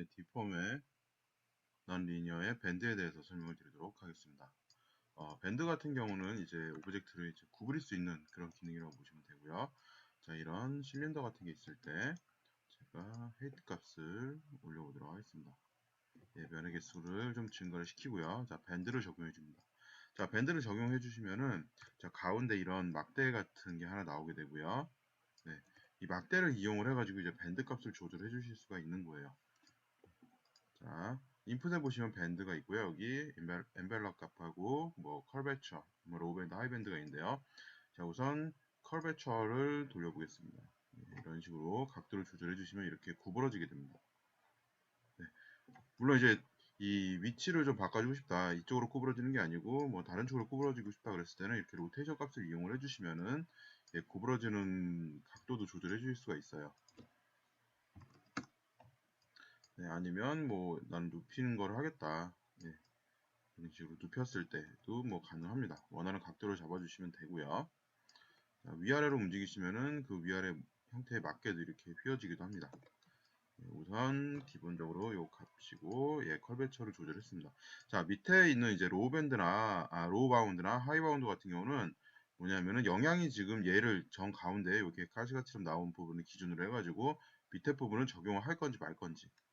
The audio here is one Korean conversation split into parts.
네, 디폼의 넌 리니어의 밴드에 대해서 설명을 드리도록 하겠습니다. 어, 밴드 같은 경우는 이제 오브젝트를 이제 구부릴 수 있는 그런 기능이라고 보시면 되고요. 자, 이런 실린더 같은 게 있을 때 제가 헤이트 값을 올려보도록 하겠습니다. 예, 면의 개수를 좀 증가를 시키고요. 자, 밴드를 적용해 줍니다. 자, 밴드를 적용해 주시면은 자, 가운데 이런 막대 같은 게 하나 나오게 되고요. 네, 이 막대를 이용을 해가지고 이제 밴드 값을 조절해 주실 수가 있는 거예요. 자, 인풋에 보시면 밴드가 있고요. 여기 엔벨럽 값하고 뭐 컬베처, 뭐 로우 밴드, 하이 밴드가 있는데요. 자, 우선 컬베처를 돌려보겠습니다. 네, 이런 식으로 각도를 조절해 주시면 이렇게 구부러지게 됩니다. 네. 물론 이제 이 위치를 좀 바꿔주고 싶다. 이쪽으로 구부러지는 게 아니고 뭐 다른 쪽으로 구부러지고 싶다 그랬을 때는 이렇게 로테이션 값을 이용을 해주시면은 예, 구부러지는 각도도 조절해 주실 수가 있어요. 네, 아니면 뭐 난 눕히는 걸 하겠다. 예, 이런 식으로 눕혔을 때도 뭐 가능합니다. 원하는 각도를 잡아주시면 되고요. 자, 위아래로 움직이시면은 그 위아래 형태에 맞게도 이렇게 휘어지기도 합니다. 예, 우선 기본적으로 요 값이고 예 컬베처를 조절했습니다. 자 밑에 있는 이제 로우 밴드나 아, 로우 바운드나 하이 바운드 같은 경우는 뭐냐면은 영향이 지금 얘를 정 가운데 이렇게 가시가처럼 나온 부분을 기준으로 해가지고 밑에 부분을 적용을 할 건지 말 건지 예,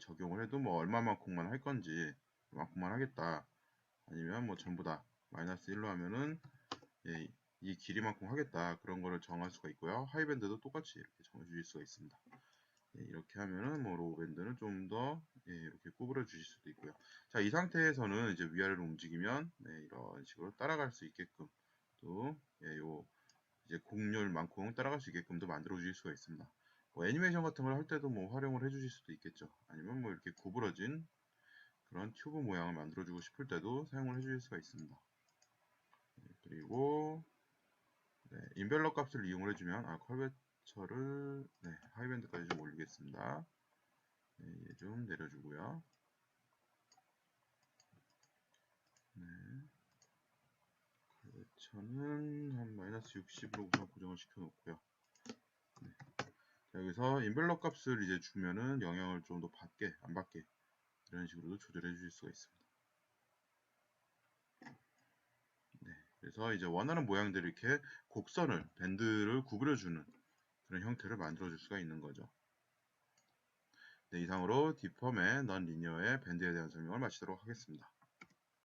적용을 해도 뭐 얼마만큼만 할 건지 그만큼만 하겠다 아니면 뭐 전부 다 마이너스 1로 하면은 예, 이 길이만큼 하겠다 그런 거를 정할 수가 있고요 하이밴드도 똑같이 이렇게 정해 주실 수가 있습니다 예, 이렇게 하면은 뭐 로우 밴드는 좀더 예, 이렇게 구부려 주실 수도 있고요. 자, 이 상태에서는 이제 위아래로 움직이면 네, 이런 식으로 따라갈 수 있게끔 또 예, 요 이제 곡률만큼 따라갈 수 있게끔도 만들어 주실 수가 있습니다. 뭐 애니메이션 같은 걸 할 때도 뭐 활용을 해 주실 수도 있겠죠. 아니면 뭐 이렇게 구부러진 그런 튜브 모양을 만들어 주고 싶을 때도 사용을 해 주실 수가 있습니다. 네, 그리고 네, 인벨러 값을 이용을 해주면 아 컬벳 저를 네, 하이밴드까지 좀 올리겠습니다. 네, 얘 좀 내려주고요. 네. 컬베처는 한 마이너스 60으로 우선 고정을 시켜 놓고요. 여기서 인벨러 값을 이제 주면은 영향을 좀 더 받게, 안 받게 이런 식으로도 조절해 주실 수가 있습니다. 네. 그래서 이제 원하는 모양대로 이렇게 곡선을, 밴드를 구부려주는 그런 형태를 만들어 줄 수가 있는 거죠. 네, 이상으로 디펌의 넌 리니어의 밴드에 대한 설명을 마치도록 하겠습니다.